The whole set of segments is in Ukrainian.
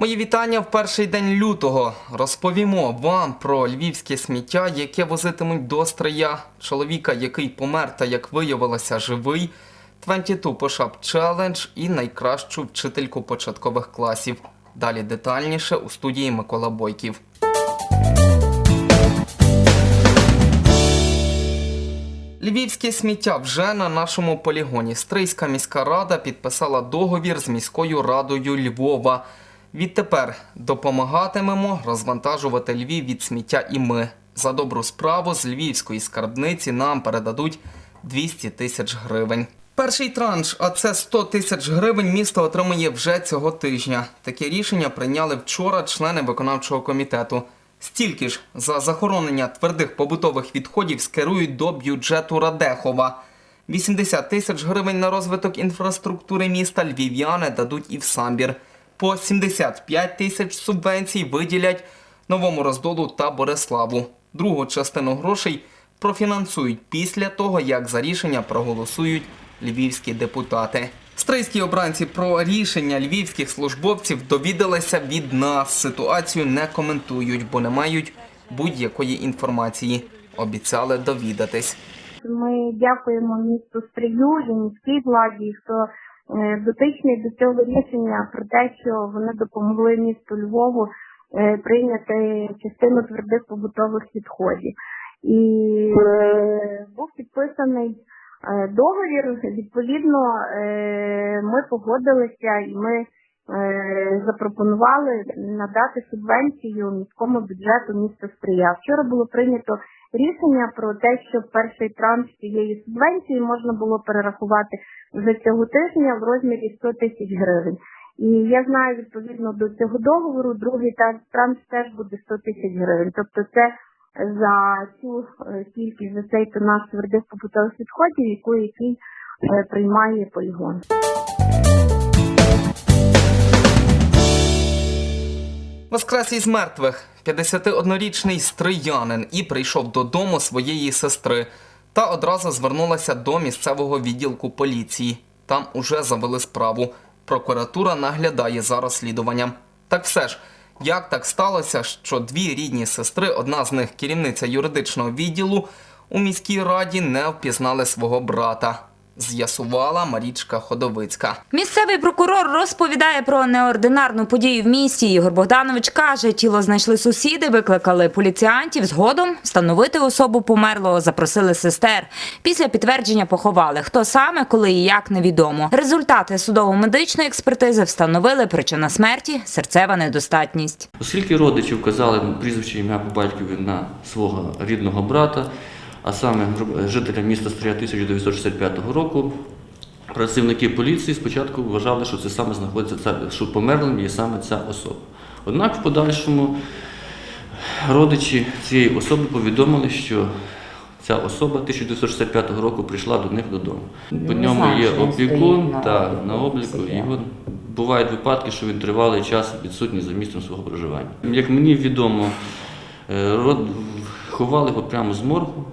Мої вітання в перший день лютого. Розповімо вам про львівське сміття, яке возитимуть до Стрия, чоловіка, який помер та, як виявилося, живий, 22 Push-Up Challenge і найкращу вчительку початкових класів. Далі детальніше у студії Микола Бойків. Львівське сміття вже на нашому полігоні. Стрийська міська рада підписала договір з міською радою Львова. Відтепер допомагатимемо розвантажувати Львів від сміття і ми. За добру справу з львівської скарбниці нам передадуть 200 тисяч гривень. Перший транш, а це 100 тисяч гривень, місто отримує вже цього тижня. Таке рішення прийняли вчора члени виконавчого комітету. Стільки ж за захоронення твердих побутових відходів скерують до бюджету Радехова. 80 тисяч гривень на розвиток інфраструктури міста львів'яни дадуть і в самбір. По 75 тисяч субвенцій виділять новому роздолу та Бориславу. Другу частину грошей профінансують після того, як за рішення проголосують львівські депутати. Стрийські обранці про рішення львівських службовців довідалися від нас. Ситуацію не коментують, бо не мають будь-якої інформації. Обіцяли довідатись. Ми дякуємо місту Стрию і міській владі, хто дотичний до цього рішення про те, що вони допомогли місту Львову е, прийняти частину твердих побутових відходів. І е, був підписаний е, договір. Відповідно, е, ми погодилися і ми е, запропонували надати субвенцію міському бюджету міста Стрия. Вчора було прийнято рішення про те, що перший транш цієї субвенції можна було перерахувати вже цього тижня в розмірі 100 тисяч гривень. І я знаю, відповідно до цього договору, другий транш теж буде 100 тисяч гривень. Тобто це за цю е, кількість за цей тонаж твердих побутових відходів, яку який е, приймає полігон. Воскрес із мертвих 51-річний стриянин і прийшов додому своєї сестри та одразу звернулася до місцевого відділку поліції. Там уже завели справу. Прокуратура наглядає за розслідуванням. Так все ж, як так сталося, що дві рідні сестри, одна з них керівниця юридичного відділу, у міській раді не впізнали свого брата. З'ясувала Марічка Ходовицька. Місцевий прокурор розповідає про неординарну подію в місті. Ігор Богданович каже, тіло знайшли сусіди, викликали поліціянтів. Згодом встановити особу померлого запросили сестер. Після підтвердження поховали. Хто саме, коли і як невідомо. Результати судово-медичної експертизи встановили причина смерті серцева недостатність. Оскільки родичі вказали прізвище ім'я по батькові на свого рідного брата, а саме жителя міста Стрия 1965 року, працівники поліції спочатку вважали, що це саме знаходиться ця, що померлим є саме ця особа. Однак в подальшому родичі цієї особи повідомили, що ця особа 1965 року прийшла до них додому. По ньому є опікун та на обліку, і бувають випадки, що він тривалий час відсутній за місцем свого проживання. Як мені відомо, е, род ховали його прямо з моргу.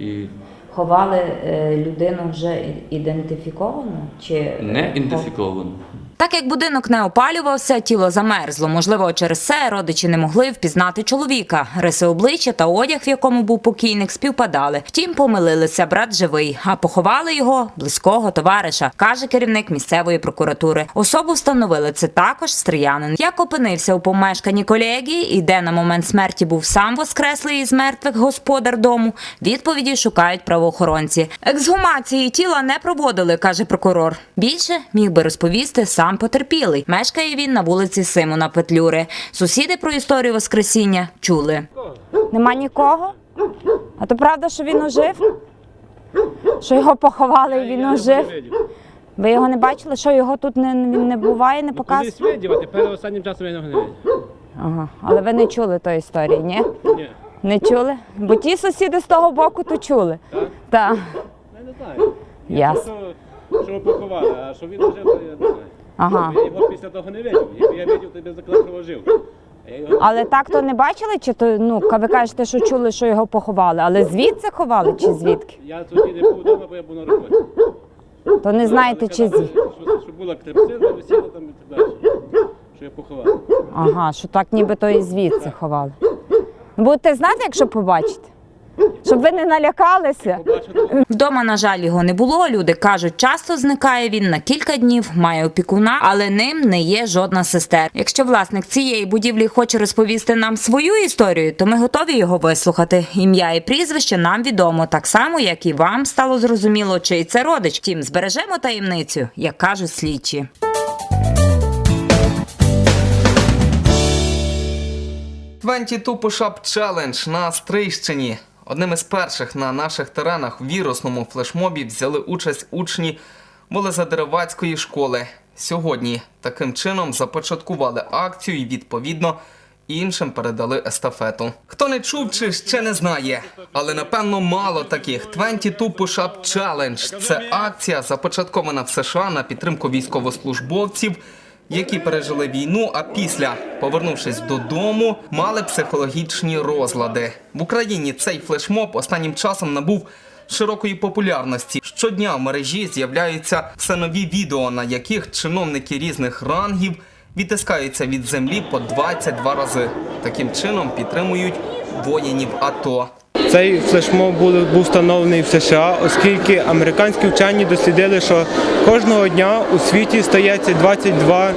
І Ховали е, людину вже ідентифіковану чи не ідентифіковано. Так як будинок не опалювався, тіло замерзло. Можливо, через це родичі не могли впізнати чоловіка. Риси обличчя та одяг, в якому був покійник, співпадали. Втім, помилилися. Брат живий, а поховали його близького товариша, каже керівник місцевої прокуратури. Особу встановили це також стріянин. Як опинився у помешканні колегії і де на момент смерті був сам воскреслий із мертвих господар дому. Відповіді шукають правоохоронці. Ексгумації тіла не проводили, каже прокурор. Більше міг би розповісти сам потерпілий. Мешкає він на вулиці Симона Петлюри. Сусіди про історію Воскресіння чули. Нема нікого? А то правда, що він ожив? Що його поховали і він ожив? Ви його не бачили, що його тут не, він не буває, не показує? Колись видів, а тепер останнім часом я його не видів. Ага. Але ви не чули тої історії, ні? Ні. Не чули? Бо ті сусіди з того боку то чули. Так. Я не знаю. Ясно. Що, що поховали, а що він жив, то я не знаю. Ага. Я його після того не видів. Якби я видів, то би заклад жив. Але так то не бачили, чи то ну ви кажете, що чули, що його поховали, але звідси ховали чи звідки? я тоді не був вдома, бо я був на роботі. То не знаєте, чи звідки. що, що була клепсина, висіла там і так далі. що я поховав. Ага, що так нібито і звідси ховали. Будете знати, якщо побачите? Щоб ви не налякалися. Вдома, на жаль, його не було. Люди кажуть, часто зникає він на кілька днів, має опікуна, але ним не є жодна сестер. Якщо власник цієї будівлі хоче розповісти нам свою історію, то ми готові його вислухати. Ім'я і прізвище нам відомо, так само як і вам стало зрозуміло, чий це родич. Втім, збережемо таємницю, як кажуть слідчі. Twenty Push-Up Challenge на Стрийщині. Одним із перших на наших теренах в вірусному флешмобі взяли участь учні Волезадеревацької школи. Сьогодні таким чином започаткували акцію і відповідно іншим передали естафету. Хто не чув чи ще не знає, але напевно мало таких. 22 Push-Up Challenge – це акція, започаткована в США на підтримку військовослужбовців які пережили війну, а після, повернувшись додому, мали психологічні розлади. В Україні цей флешмоб останнім часом набув широкої популярності. Щодня в мережі з'являються все нові відео, на яких чиновники різних рангів відтискаються від землі по 22 рази. Таким чином підтримують воїнів АТО. Цей флешмоб був, встановлений в США, оскільки американські вчені дослідили, що кожного дня у світі стається 22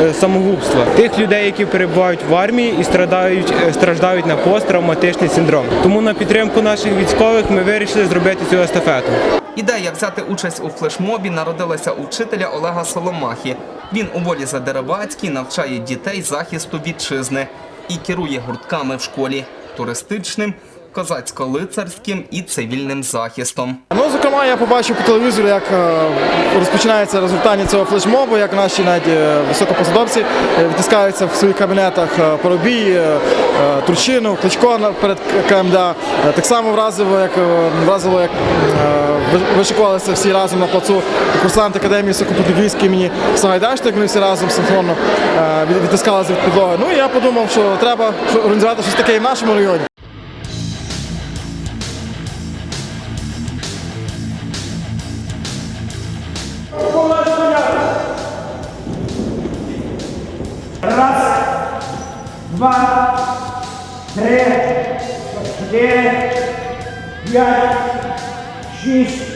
е, самогубства тих людей, які перебувають в армії і страдають, е, страждають на посттравматичний синдром. Тому на підтримку наших військових ми вирішили зробити цю естафету. Ідея взяти участь у флешмобі народилася у вчителя Олега Соломахи. Він у волі Задеревацькій навчає дітей захисту вітчизни і керує гуртками в школі туристичним, козацько-лицарським і цивільним захистом. Ну, зокрема, я побачив по телевізору, як е, розпочинається результаті цього флешмобу, як наші навіть е, високопосадовці е, відтискаються в своїх кабінетах Поробій, Турчинов, Кличко перед КМДА. Так само вразило, як вразило, як вишикувалися всі разом на плацу курсанти академії високоподвійської імені Сагайдачник, вони всі разом синхронно від- відтискалися від підлоги. Ну і я подумав, що треба організувати щось таке і в нашому районі. два, три, чотири, п'ять, шість.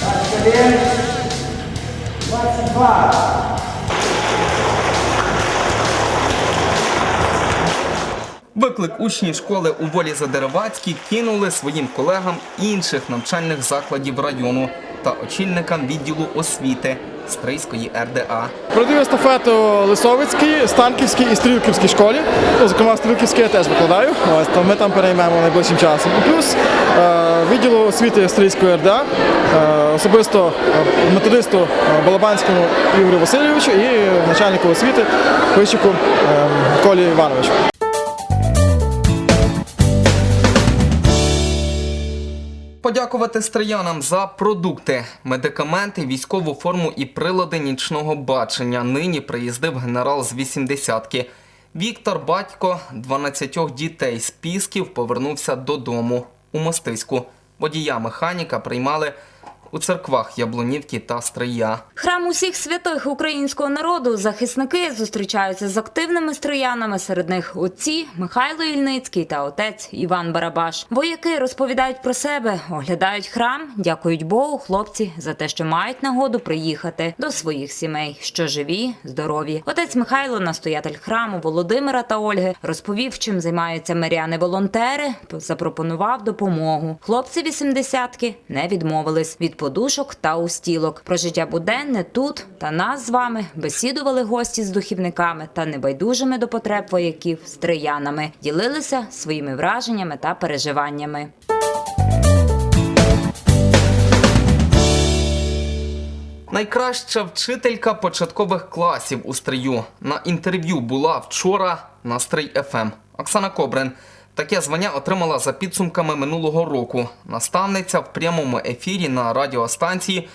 Двадцять один, двадцять два. Виклик учні школи у волі Задеревацькій кинули своїм колегам інших навчальних закладів району та очільникам відділу освіти Стрийської РДА. Продаю естафету Лисовицькій, Станківській і Стрілківській школі. Ну, зокрема, Стрілківській я теж викладаю. Ось, то ми там переймемо найближчим часом. Плюс е, відділу освіти Стрийської РДА, е, особисто е, методисту Балабанському Ігорю Васильовичу і начальнику освіти Пищику е, Колі Івановичу. Подякувати стріянам за продукти, медикаменти, військову форму і прилади нічного бачення. Нині приїздив генерал з 80-ки. Віктор, батько 12 дітей з Пісків, повернувся додому у Мостиську. Водія механіка приймали у церквах Яблунівки та Стрия. Храм усіх святих українського народу захисники зустрічаються з активними стріянами. Серед них отці Михайло Ільницький та отець Іван Барабаш. Вояки розповідають про себе, оглядають храм, дякують Богу, хлопці за те, що мають нагоду приїхати до своїх сімей, що живі, здорові. Отець Михайло, настоятель храму Володимира та Ольги, розповів, чим займаються миряни-волонтери, запропонував допомогу. Хлопці вісімдесятки не відмовились від подушок та устілок. Про життя буденне тут та нас з вами бесідували гості з духівниками та небайдужими до потреб вояків стріянами, ділилися своїми враженнями та переживаннями. Найкраща вчителька початкових класів у стрию. На інтерв'ю була вчора на Стрий ФМ. Оксана Кобрин. Таке звання отримала за підсумками минулого року. Наставниця в прямому ефірі на радіостанції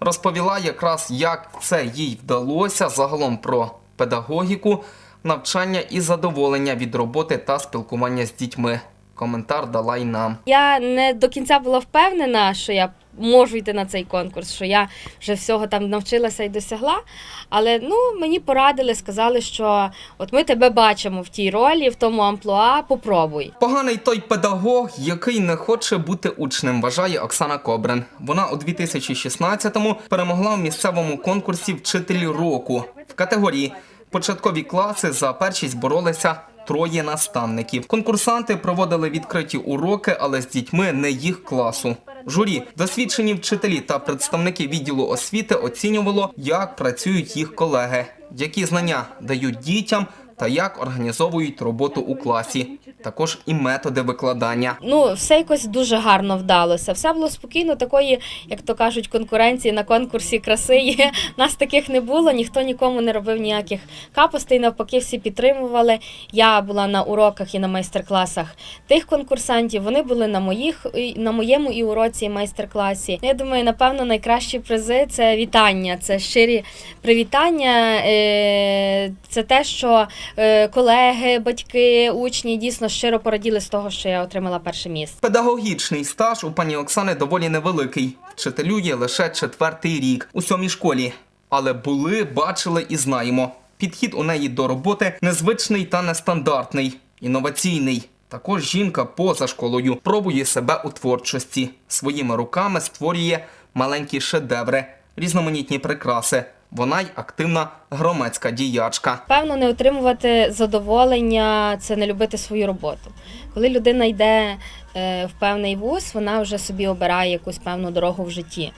розповіла якраз, як це їй вдалося загалом про педагогіку, навчання і задоволення від роботи та спілкування з дітьми. Коментар дала й нам. Я не до кінця була впевнена, що я можу йти на цей конкурс, що я вже всього там навчилася і досягла. Але ну мені порадили, сказали, що от ми тебе бачимо в тій ролі, в тому амплуа, попробуй. Поганий той педагог, який не хоче бути учнем, вважає Оксана Кобрин. Вона у 2016-му перемогла в місцевому конкурсі Вчителі року в категорії початкові класи за першість боролися. Троє наставників. Конкурсанти проводили відкриті уроки, але з дітьми не їх класу. Журі, досвідчені вчителі та представники відділу освіти оцінювало, як працюють їх колеги, які знання дають дітям та як організовують роботу у класі, також і методи викладання. Ну, все якось дуже гарно вдалося. Все було спокійно, такої, як то кажуть, конкуренції на конкурсі краси є. Нас таких не було, ніхто нікому не робив ніяких капостей. Навпаки, всі підтримували. Я була на уроках і на майстер-класах тих конкурсантів. Вони були на моїх на моєму і уроці, і майстер-класі. Я думаю, напевно, найкращі призи це вітання, це щирі привітання. е, Це те, що е, колеги, батьки, учні дійсно щиро пораділи з того, що я отримала перше місце. Педагогічний стаж у пані Оксани доволі невеликий. Вчителює лише четвертий рік у сьомій школі. Але були, бачили і знаємо. Підхід у неї до роботи незвичний та нестандартний, інноваційний. Також жінка поза школою пробує себе у творчості. Своїми руками створює маленькі шедеври, різноманітні прикраси. Вона й активна громадська діячка. Певно, не отримувати задоволення це не любити свою роботу. Коли людина йде е, в певний вуз, вона вже собі обирає якусь певну дорогу в житті.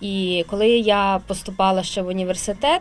І коли я поступала ще в університет,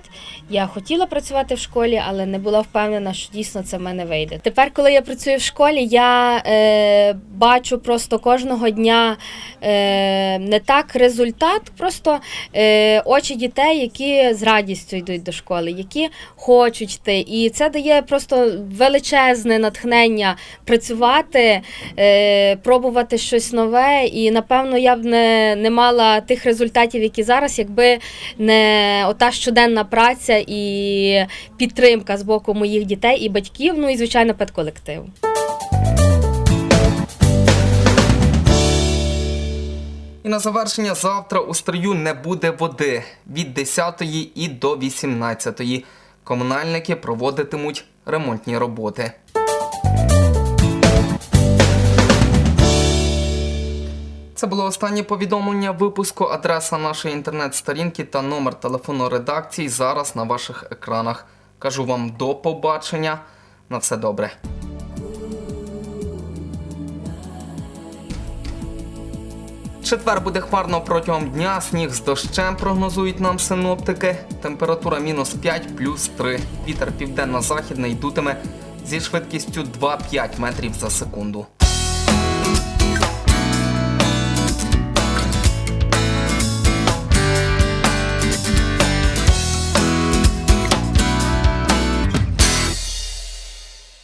я хотіла працювати в школі, але не була впевнена, що дійсно це в мене вийде. Тепер, коли я працюю в школі, я е, бачу просто кожного дня е, не так результат, просто е, очі дітей, які з радістю йдуть до школи, які хочуть йти. І це дає просто величезне натхнення працювати, е, пробувати щось нове. І напевно я б не, не мала тих результатів, які зараз, якби не ота щоденна праця і підтримка з боку моїх дітей і батьків, ну і звичайно педколективу. І на завершення завтра у стрию не буде води від 10 і до 18. Комунальники проводитимуть ремонтні роботи. Це було останнє повідомлення випуску. Адреса нашої інтернет-сторінки та номер телефону редакції зараз на ваших екранах. Кажу вам до побачення. На все добре. Четвер буде хмарно протягом дня, сніг з дощем прогнозують нам синоптики. Температура мінус 5 плюс 3. Вітер південно-західний дутиме зі швидкістю 2-5 метрів за секунду.